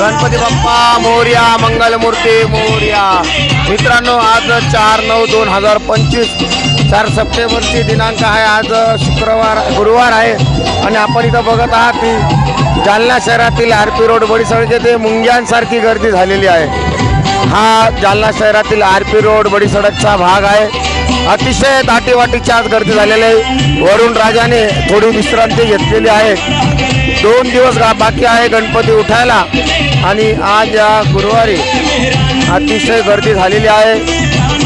गणपती बाप्पा मोर्या मंगलमूर्ती मोर्या. मित्रांनो आज चार नऊ दोन हजार पंचवीस चार सप्टेंबरची दिनांक आहे. आज शुक्रवार गुरुवार आहे. आणि आपण इथं बघत आहात की जालना शहरातील आर पी रोड बडीसळ येथे मुंग्यांसारखी गर्दी झालेली आहे. हा जालना शहरातील आर पी रोड बडीसडकचा भाग आहे. अतिशय दाटीवाटीची आज गर्दी झालेली आहे. वरुण राजाने थोडी विश्रांती घेतलेली आहे. दोन दिवस बाकी आहे गणपती उठायला. आणि आज या गुरुवारी अतिशय गर्दी झालेली आहे.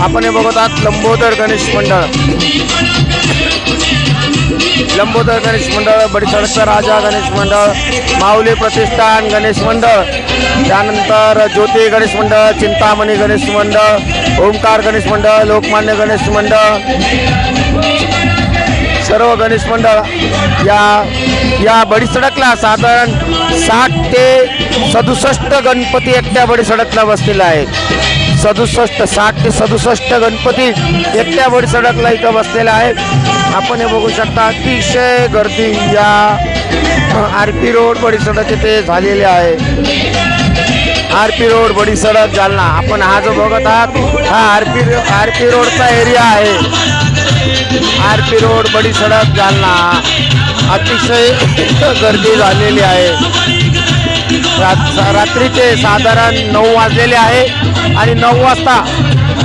आपण हे बघत आहात लंबोदर गणेश मंडळ. लंबोदर गणेश मंडळ बडीसडकचा राजा गणेश मंडळ माऊली प्रतिष्ठान गणेश मंडळ त्यानंतर ज्योती गणेश मंडळ चिंतामणी गणेश मंडळ ओंकार गणेश मंडळ लोकमान्य गणेश मंडळ सर्व गणेश मंडळ या या बडीसडकला साधारण साठ ते सदुसष्ट गणपती एकट्या बडीसडकला बसलेला आहे. सदुसष्ट साठ ते सदुसष्ट गणपती एकट्या बडीसडकला इथं बसलेला आहे. आपण हे बघू शकता अतिशय गर्दी या आर पी रोड बडीसडक इथे झालेली आहे. R P road Badi Sadak Jalna. आपण हा जो बघत आहात हा आर पी आर पी रोडचा एरिया आहे. आर पी रोड बडी सडक जालना. अतिशय गर्दी झालेली आहे. रात्रीचे साधारण नऊ वाजलेले आहे आणि नऊ वाजता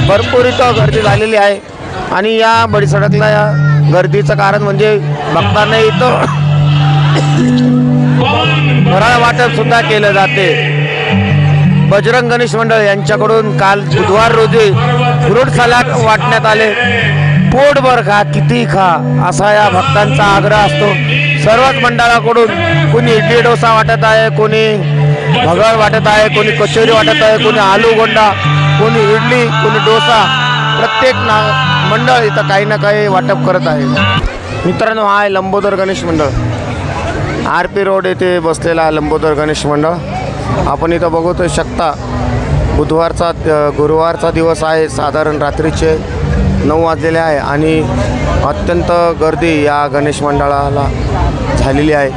भरपूर इथं गर्दी झालेली आहे. आणि या बडीसडकला या गर्दीचं कारण म्हणजे भक्तांना इथं फराळ वाटप सुद्धा केलं जाते. बजरंग गणेश मंडळ यांच्याकडून काल बुधवार रोजी फ्रूट सलाड वाटण्यात आले. पोटभर खा किती खा असा या भक्तांचा आग्रह असतो. सर्वच मंडळाकडून कोणी इडली डोसा वाटत आहे कोणी भगळ वाटत आहे कोणी कचोरी वाटत आहे कोणी आलू गोंडा कोणी इडली कोणी डोसा प्रत्येक ना मंडळ इथं काही ना काही वाटप करत आहे. मित्रांनो हा आहे लंबोदर गणेश मंडळ. आर पी रोड येथे बसलेला लंबोदर गणेश मंडळ. आपण इथं बघू शकता बुधवारचा गुरुवारचा दिवस आहे साधारण रात्रीचे नऊ वाजलेले आहे आणि अत्यंत गर्दी या गणेश मंडळाला झालेली आहे.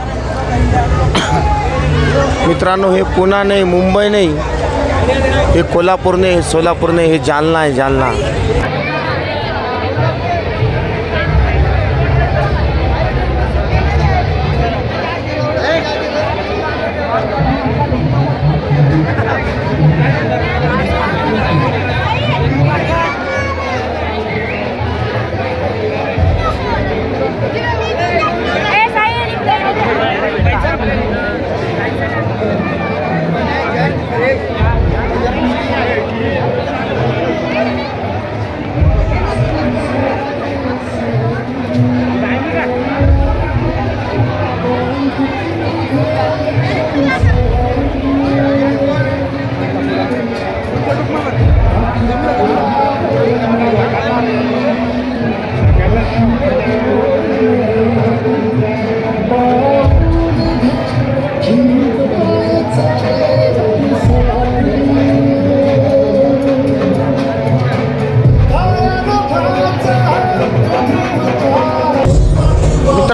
मित्रांनो हे पुणा नाही मुंबई नाही. हे कोल्हापूर नाही हे सोलापूर नाही हे जालना आहे जालना.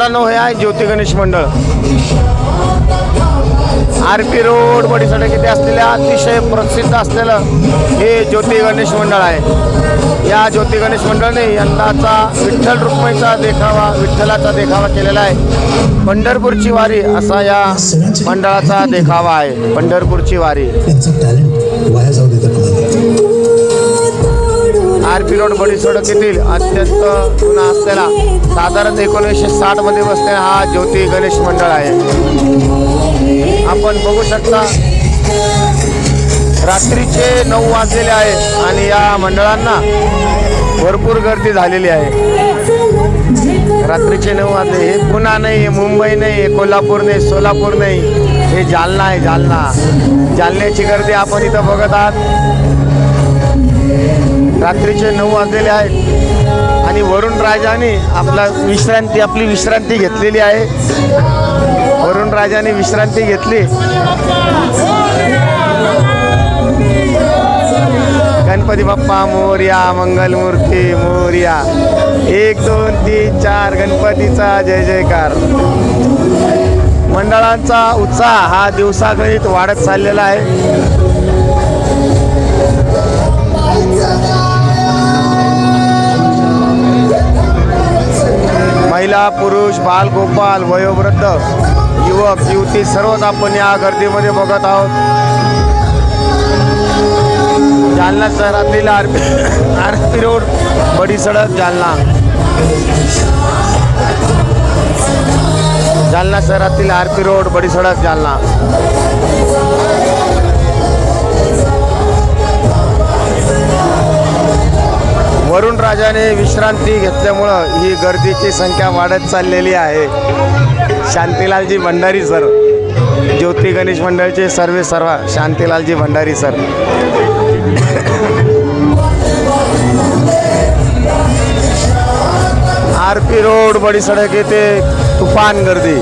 मित्रांनो हे आहे ज्योती गणेश मंडळ. आर पी रोड बडीसाठी किती असलेल्या अतिशय प्रसिद्ध असलेलं हे ज्योती गणेश मंडळ आहे. या ज्योती गणेश मंडळाने यंदाचा विठ्ठल रुक्मईचा देखावा विठ्ठलाचा देखावा केलेला आहे. पंढरपूरची वारी असा या मंडळाचा देखावा आहे. पंढरपूरची वारी. पी रोड बडी सडक येथील अत्यंत जुना असलेला साधारण एकोणीसशे साठमध्ये बसलेला हा ज्योती गणेश मंडळ आहे. आपण बघू शकता रात्रीचे नऊ वाजलेले आहेत आणि या मंडळांना भरपूर गर्दी झालेली आहे. रात्रीचे नऊ वाजले. हे पुणा नाही हे मुंबई नाही हे कोल्हापूर नाही सोलापूर नाही हे जालना आहे जालना. जालन्याची गर्दी आपण इथं बघत आहात. रात्रीचे नऊ वाजलेले आहेत. आणि वरुण राजाने आपला विश्रांती आपली विश्रांती घेतलेली आहे. वरुण राजाने विश्रांती घेतली. गणपती बाप्पा मोर्या मंगलमूर्ती मोर्या. एक दोन तीन चार गणपतीचा जय जयकार. मंडळांचा उत्साह हा दिवसागणित वाढत चाललेला आहे. महिला पुरुष बाल गोपाल वयोवृद्ध युवक युवती सर्वच आपण या गर्दीमध्ये बघत आहोत. जालना शहरातील R P R P road बडी सडक जालना. जालना शहरातील आरपी रोड बडी सडक जालना. वरुण राजाने विश्रांती घेतल्यामुळं ही गर्दीची संख्या वाढत चाललेली आहे. शांतीलालजी भंडारी सर ज्योती गणेश मंडळचे सर्वे सर्व Shantilalji Bhandari sir. R P road बडी सडक येथे तुफान गर्दी.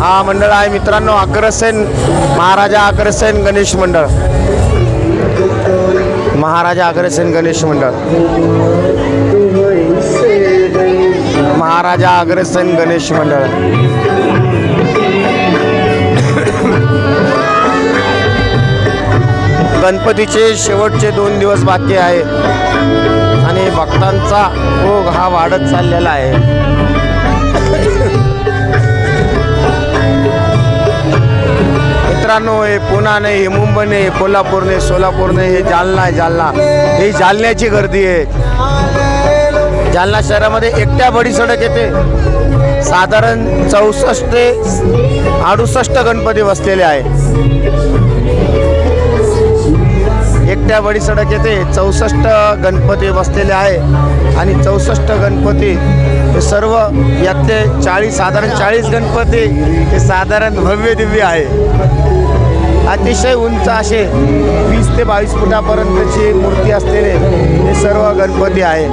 हा मंडळ आहे मित्रांनो अग्रसेन महाराजा अग्रसेन गणेश मंडळ. महाराजा अग्रसेन गणेश मंडळ. महाराजा अग्रसेन गणेश मंडळ. गणपतीचे शेवटचे दोन दिवस बाकी आहे. आणि भक्तांचा ओघ हा वाढत चाललेला आहे. मित्रांनो हे पुणा नाही हे मुंबई नाही हे कोल्हापूर नाही सोलापूर नाही हे जालना आहे जालना. ही जालन्याची गर्दी आहे. जालना शहरामध्ये एकट्या बडी सडक येते. साधारण चौसष्ट ते अडुसष्ट गणपती बसलेले आहे एकट्या बडी सडक येथे चौसष्ट गणपती बसलेले आहे. आणि चौसष्ट गणपती हे सर्व यातले चाळीस साधारण चाळीस गणपती हे साधारण भव्य दिव्य आहे. अतिशय उंच असे वीस ते बावीस फुटापर्यंतची मूर्ती असलेले हे सर्व गणपती आहे.